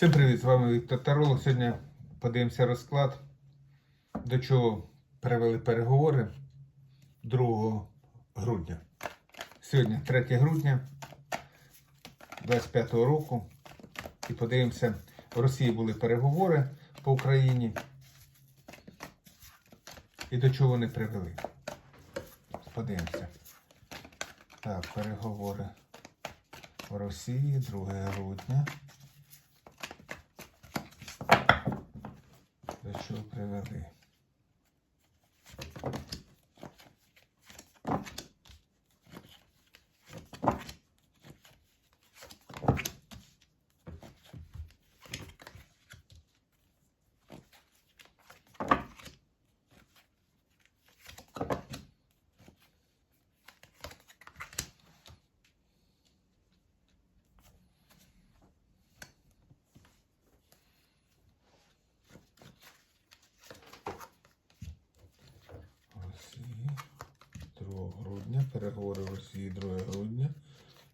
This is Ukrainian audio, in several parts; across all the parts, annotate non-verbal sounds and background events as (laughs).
Всім привіт! З вами Віктор Таролог. Сьогодні подивимося розклад, до чого привели переговори 2 грудня. Сьогодні 3 грудня 25 року. І подивимося, в Росії були переговори по Україні. І до чого вони привели. Подивимося. Так, переговори в Росії 2 грудня. До чого привели? Росії 2 грудня. Переговори Росії 2 грудня.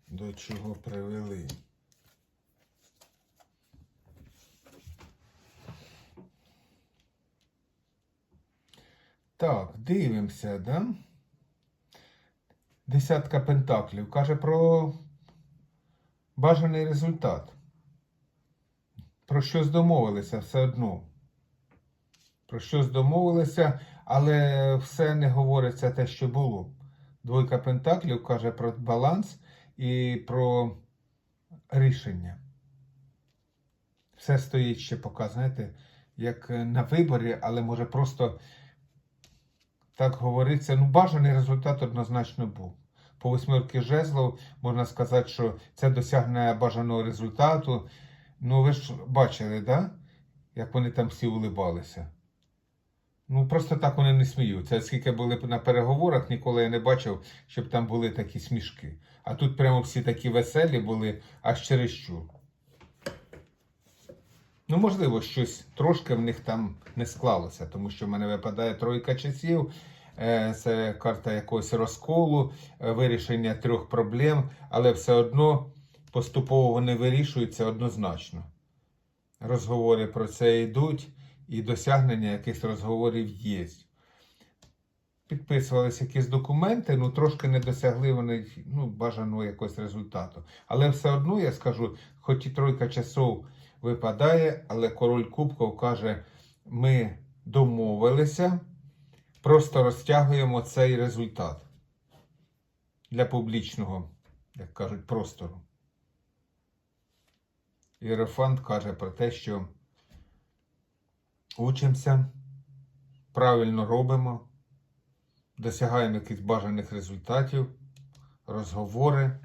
До чого привели? Так, дивимося, да? Десятка пентаклів. Каже про бажаний результат. Про щось домовилися все одно. Про щось домовилися, але все не говориться те, що було. Двойка Пентаклів каже про баланс і про рішення. Все стоїть ще поки, як на виборі, але може просто так говориться. Ну, бажаний результат однозначно був. По восьмерки жезлов можна сказати, що це досягнення бажаного результату. Ну, ви ж бачили, да? як вони там всі улибалися. Ну, просто так вони не сміються. Скільки були на переговорах, ніколи я не бачив, щоб там були такі смішки. А тут прямо всі такі веселі були, аж чересчур. Ну, можливо, щось трошки в них там не склалося, тому що в мене випадає тройка часів. Е, Це карта якогось розколу, е, вирішення трьох проблем, але все одно поступово вони вирішуються однозначно. Розговори про це йдуть і досягнення якихось розговорів є. Підписувалися якісь документи, ну трошки не досягли вони ну, бажаного якогось результату. Але все одно я скажу, хоч і тройка часов випадає, але король Кубков каже: ми домовилися, просто розтягуємо цей результат для публічного, як кажуть, простору. Єрофант каже про те, що учимося, правильно робимо, досягаємо якихось бажаних результатів, розговори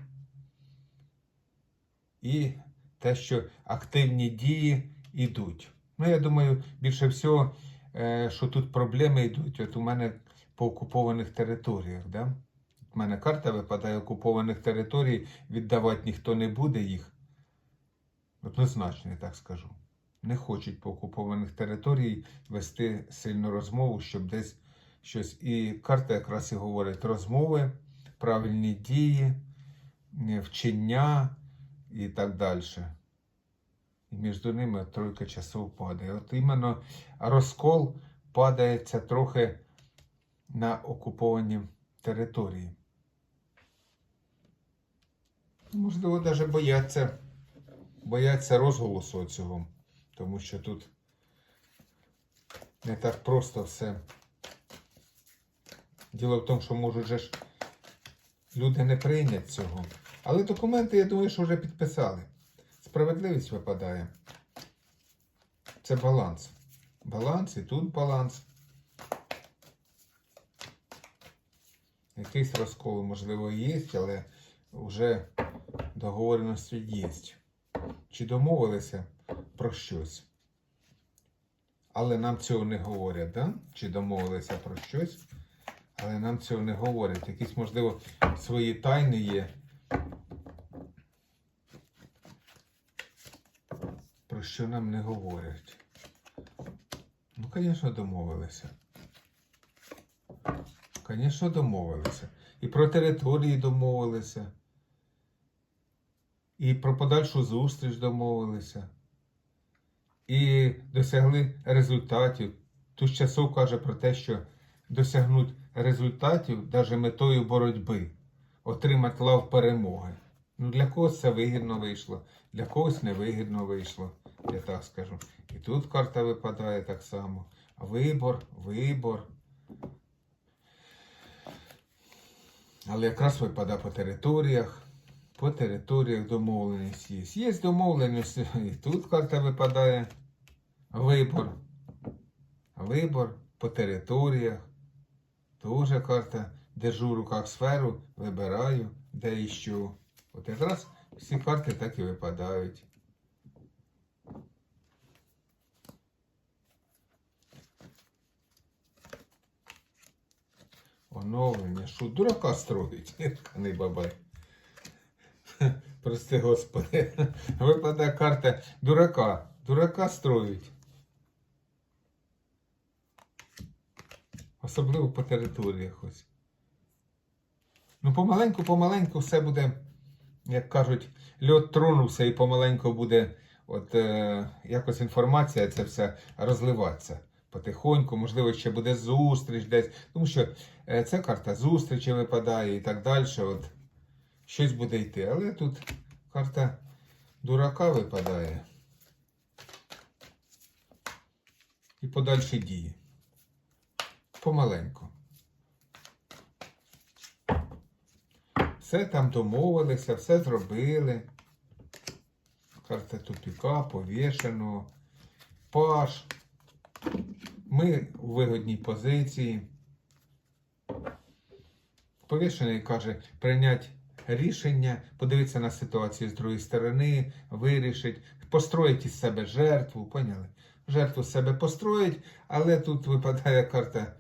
і те, що активні дії йдуть. Ну, я думаю, більше всього, е, що тут проблеми йдуть. От у мене по окупованих територіях. Да? У мене карта випадає окупованих територій, віддавати ніхто не буде їх. Однозначно, я так скажу. Не хочуть по окупованих територій вести сильну розмову, щоб десь щось. І карта якраз і говорить розмови, правильні дії, е, вчення і так далі. І між ними тройка часов падає. От іменно розкол падається трохи на окуповані території. Можливо, навіть бояться, бояться розголосу цього, тому що тут не так просто все. Діло в тому, що можуть же ж люди не прийняти цього. Але документи, я думаю, що вже підписали. Справедливість випадає. Це баланс. Баланс і тут баланс. Якийсь розкол, можливо, є, але вже договореності є. Чи домовилися про щось? Але нам цього не говорять, да? Чи домовилися про щось? Але нам цього не говорять. Якісь, можливо, свої тайни є. Про що нам не говорять? Ну, звісно, домовилися. Звісно, домовилися. І про території домовилися. І про подальшу зустріч домовилися. І досягли результатів. Туз часов каже про те, що досягнуть результатів навіть метою боротьби, отримати лав перемоги. Ну, для когось це вигідно вийшло, для когось невигідно вийшло, я так скажу. І тут карта випадає так само. Вибор, вибор. Але якраз випадає по територіях. По територіях домовленість є. Є домовленість, (laughs) і тут карта випадає. Вибор. Вибор по територіях. Тоже карта. Держу в руках сферу, вибираю, де і що. От якраз всі карти так і випадають. Оновлення. Що дурака строїть? не бабай. Прости господи. Випадає карта дурака. Дурака строїть. Особливо по територіях ось. Ну, помаленьку, помаленьку все буде, як кажуть, льот тронувся і помаленьку буде от е, якось інформація, це все розливатися. Потихоньку, можливо, ще буде зустріч десь. Тому що е, ця карта зустрічі випадає і так далі. От щось буде йти. Але тут карта дурака випадає. І подальші дії. Помаленьку. Все там домовилися, все зробили. Карта тупіка, повішено. Паш. Ми у вигодній позиції. Повішений каже, прийняти рішення, подивитися на ситуацію з другої сторони, вирішить, построїть із себе жертву, поняли? Жертву себе построїть, але тут випадає карта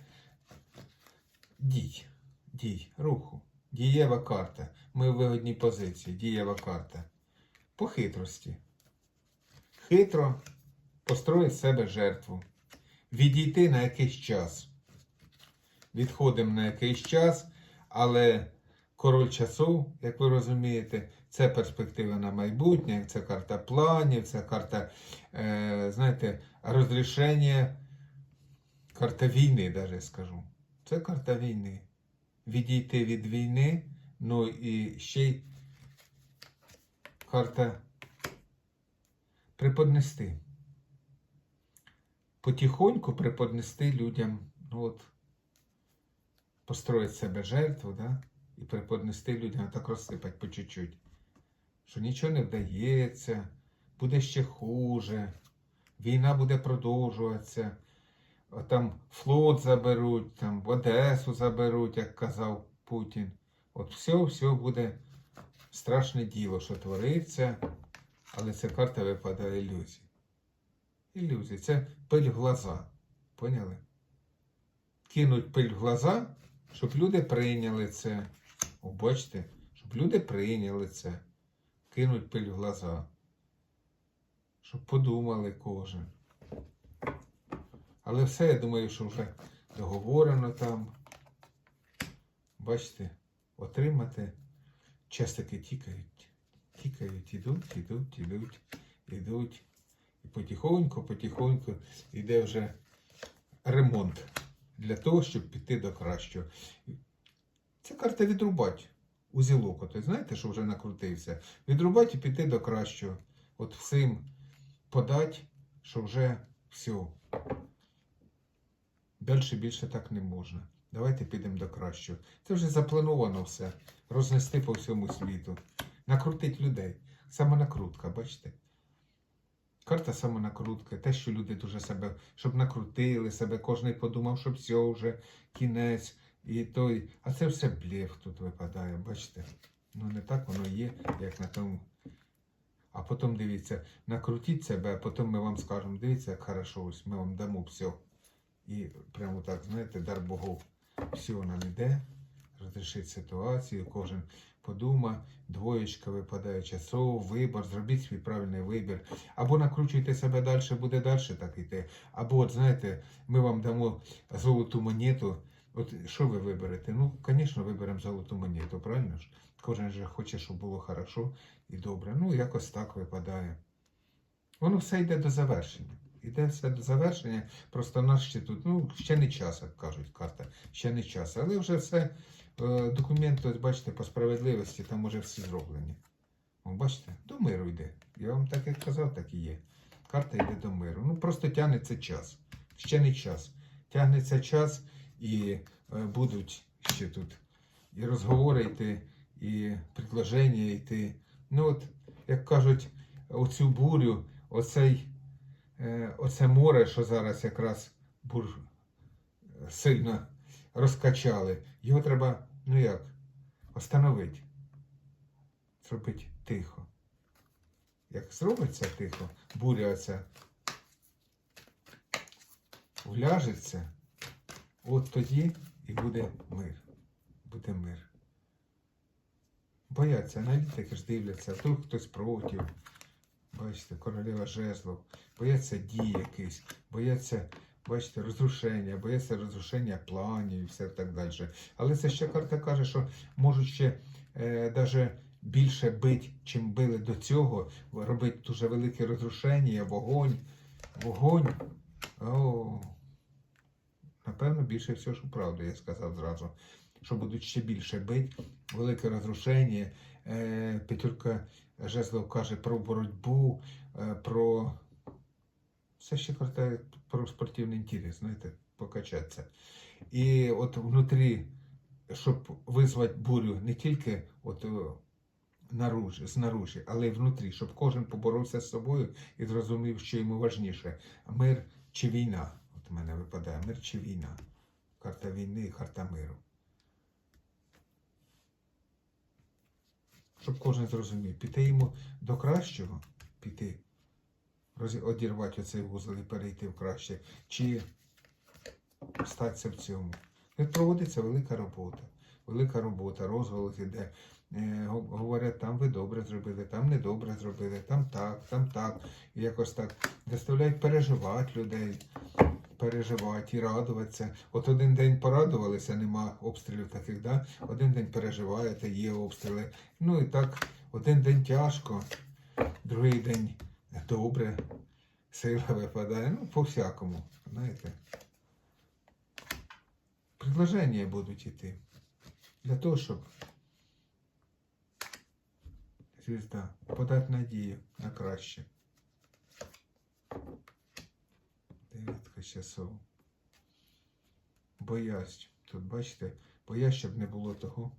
дій, дій, руху. Дієва карта. Ми в вигодній позиції. Дієва карта. По хитрості. Хитро построїть себе жертву. Відійти на якийсь час. Відходимо на якийсь час, але король часов, як ви розумієте, це перспектива на майбутнє, це карта планів, це карта, е, знаєте, розрішення, карта війни, навіть скажу. Це карта війни відійти від війни, ну і ще й карта преподнести. Потихоньку преподнести людям, ну от, построїть себе жертву, да? і преподнести людям, так розсипать по чуть-чуть. Що нічого не вдається, буде ще хуже, війна буде продовжуватися там флот заберуть, там в Одесу заберуть, як казав Путін. От все, все буде страшне діло, що твориться, але ця карта випадає ілюзій. Ілюзії. Це пиль в глаза. Поняли? Кинуть пиль в глаза, щоб люди прийняли це. О, щоб люди прийняли це. Кинуть пиль в глаза. Щоб подумали кожен. Але все, я думаю, що вже договорено там. Бачите, отримати. Часики тікають, тікають, ідуть, ідуть, ідуть, ідуть. І потихоньку, потихоньку йде вже ремонт для того, щоб піти до кращого. Це карта відрубать узілок. От, знаєте, що вже накрутився. Відрубать і піти до кращого. От всім подать, що вже все. Далі більше так не можна. Давайте підемо до кращого. Це вже заплановано все. Рознести по всьому світу. Накрутить людей. Самонакрутка, бачите? Карта самонакрутка. Те, що люди дуже себе, щоб накрутили себе, кожен подумав, що все вже кінець і той. А це все блєв тут випадає, бачите? Ну не так воно є, як на тому. А потім дивіться, накрутіть себе, а потім ми вам скажемо, дивіться, як хорошо, ось ми вам дамо все. І прямо так, знаєте, дар Богов, все нам іде, розрішить ситуацію, кожен подума, двоєчка випадає часов, вибор, зробіть свій правильний вибір. Або накручуйте себе далі, буде далі так йти. Або, от знаєте, ми вам дамо золоту монету. От що ви виберете? Ну, звісно, виберемо золоту монету, правильно ж? Кожен же хоче, щоб було хорошо і добре. Ну, якось так випадає. Воно все йде до завершення. Іде все до завершення. Просто наш ще тут, ну, ще не час, як кажуть карта, ще не час. Але вже все, е, документи, ось бачите, по справедливості, там уже всі зроблені. О, бачите, до миру йде. Я вам так як казав, так і є. Карта йде до миру. Ну просто тягнеться час. Ще не час. Тягнеться час і е, будуть ще тут і розговори йти, і предложення йти. Ну от, як кажуть, оцю бурю, оцей, оце море, що зараз якраз бур е, сильно розкачали, його треба, ну як, остановити. Зробити тихо. Як зробиться тихо, буря оця вляжеться, от тоді і буде мир. Буде мир. Бояться, аналітики ж дивляться, вдруг хтось проти. Бачите, королева жезлов, бояться дій якийсь, бояться, бачите, розрушення, бояться розрушення планів і все так далі. Але це ще карта каже, що можуть ще е, більше бить, чим били до цього, робити дуже велике розрушення, вогонь, вогонь. О, напевно, більше всього, що правда, я сказав зразу. Що будуть ще більше бити, велике розрушення. Е, П'ятірка жезлов каже про боротьбу, е, про все ще карта про спортивний інтерес, знаєте, покачатися. І от внутрі, щоб визвати бурю не тільки от наружі, знаружі, але й внутрі, щоб кожен поборовся з собою і зрозумів, що йому важніше мир чи війна. От у мене випадає мир чи війна. Карта війни і карта миру. Щоб кожен зрозумів, піти йому до кращого, піти, одірвати оцей вузол і перейти в краще, чи статися в цьому. Тут проводиться велика робота. Велика робота, розголос іде. Е, говорять, там ви добре зробили, там не добре зробили, там так, там так. І якось так заставляють переживати людей, переживати і радуватися. От один день порадувалися, нема обстрілів таких, да? один день переживаєте, є обстріли. Ну і так, один день тяжко, другий день добре, сила випадає. Ну, по-всякому, знаєте. Предложення будуть йти. Для того, щоб звізда подати надію на краще. Дев'ятка часов. Боясь. Тут бачите, боясь, щоб не було того.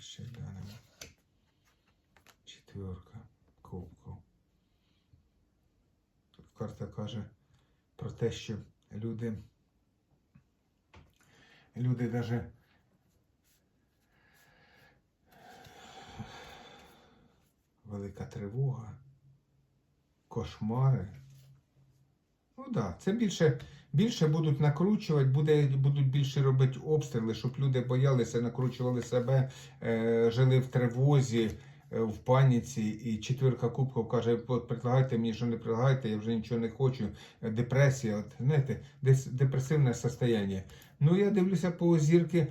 Ще глянемо. Четверка кубків. Тут карта каже про те, що люди, люди даже велика тривога, кошмари. Ну так, да, це більше, більше будуть накручувати, буде, будуть більше робити обстріли, щоб люди боялися, накручували себе, е, жили в тривозі, е, в паніці. І четвірка кубків каже, предлагайте мені, що не предлагайте, я вже нічого не хочу. Е, Депресія, от, знаєте, десь депресивне состояние. Ну, я дивлюся по зірки.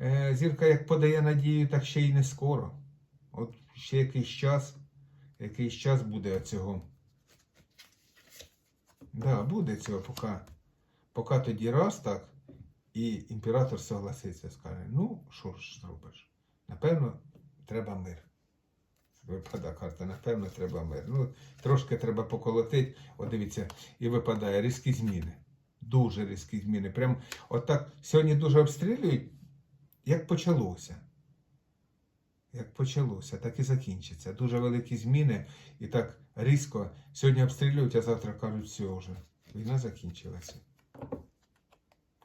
Е, зірка як подає надію, так ще й не скоро. От ще якийсь час, якийсь час буде цього. Да, буде цього, поки, поки тоді раз так, і імператор согласиться, скаже, ну, що ж зробиш? Напевно, треба мир. Випадає карта, напевно, треба мир. Ну, трошки треба поколотити. От дивіться, і випадає різкі зміни. Дуже різкі зміни. Прям отак сьогодні дуже обстрілюють, як почалося. Як почалося, так і закінчиться. Дуже великі зміни і так різко. Сьогодні обстрілюють, а завтра кажуть, все вже. Війна закінчилася.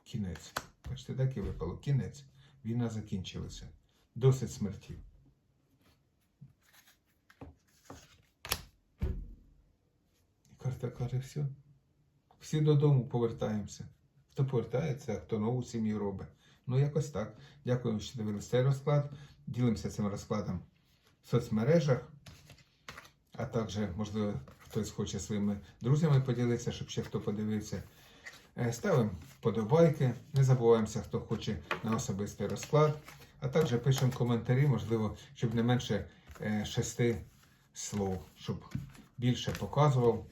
Кінець. Бачите, так і випало. Кінець. Війна закінчилася. Досить смертів. І карта каже, все. Всі додому повертаємося. Хто повертається, хто нову сім'ю робить. Ну, якось так. Дякую, що дивилися цей розклад. Ділимося цим розкладом в соцмережах. А також, можливо, хтось хоче своїми друзями поділитися, щоб ще хто подивився. Е, Ставимо вподобайки. Не забуваємося, хто хоче на особистий розклад. А також пишемо коментарі, можливо, щоб не менше е, шести слов, щоб більше показував.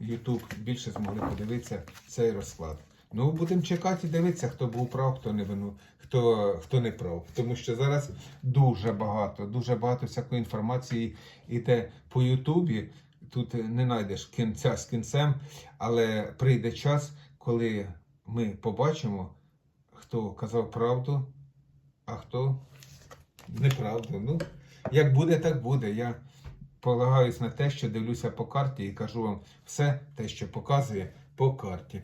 Ютуб більше змогли подивитися цей розклад. Ну, будемо чекати і дивитися, хто був прав, хто не вину, хто, хто не прав. Тому що зараз дуже багато, дуже багато всякої інформації іде по Ютубі. Тут не знайдеш кінця з кінцем, але прийде час, коли ми побачимо, хто казав правду, а хто неправду. Ну, як буде, так буде. Я полагаюсь на те, що дивлюся по карті і кажу вам все те, що показує по карті.